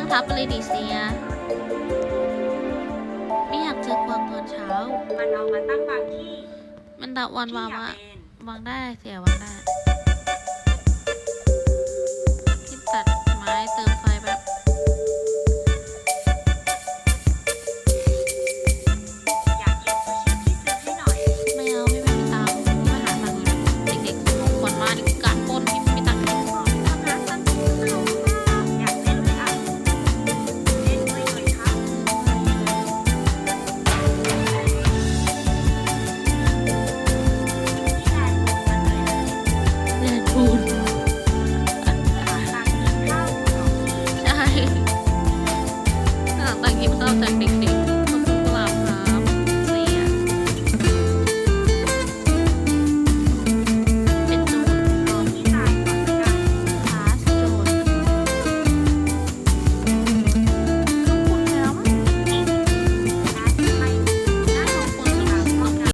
างทับมาเลเดีเซีย ไม่อยากเจอควางตอนเช้า มันเอามาตั้งบางที่ มันดะวันวางวะวางได้เสียวางได้ เล่นทูนหาตังค์กินข้าวสองทีใช่หลังจากกินข้าวจากเด็